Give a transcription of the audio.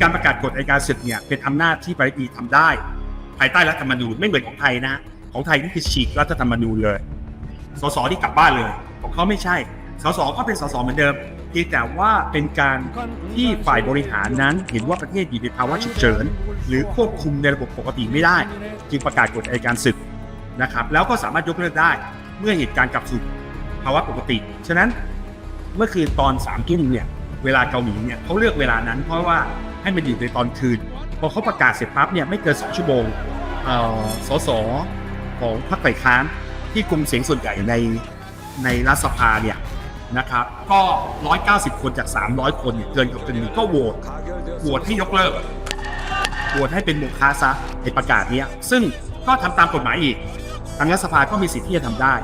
การประกาศกฎอัยการศึกเนี่ยเป็นอำนาจที่ปริมีทำได้ ภายใต้รัฐธรรมนูญไม่เหมือนของไทยนะของไทยนี่คือฉีกรัฐธรรมนูญเลย สสที่กลับบ้านเลยของเขาไม่ใช่ สสก็เป็นสสเหมือนเดิมเพียงแต่ว่าเป็นการที่ฝ่ายบริหารนั้นเห็นว่าประเทศอยู่ในภาวะฉุกเฉิน หรือควบคุมในระบบปกติไม่ได้ จึงประกาศกฎอัยการศึกนะครับ แล้วก็สามารถยกเลิกได้เมื่อเหตุการณ์กลับสู่ภาวะปกติ ฉะนั้นเมื่อคืนตอนสามทุ่มเนี่ย เวลาเกาหลีเนี่ยเขาเลือกเวลานั้น เพราะว่าให้มันอยู่ในตอนคืน พอเขาประกาศเสร็จปั๊บเนี่ยไม่เกินสองชั่วโมงสสของพรรคฝ่ายค้านที่กลุ่มเสียงส่วนใหญ่ในในรัฐสภาเนี่ยนะครับก็ 190 คนจาก 300 คนเนี่ยเกินกับเกินหนึ่งก็โหวตโหวตให้ยกเลิกโหวตให้เป็นโมฆะซะในประกาศเนี้ยซึ่งก็ทำตามกฎหมายอีกทางรัฐสภาก็มีสิทธิ์ที่จะทำได้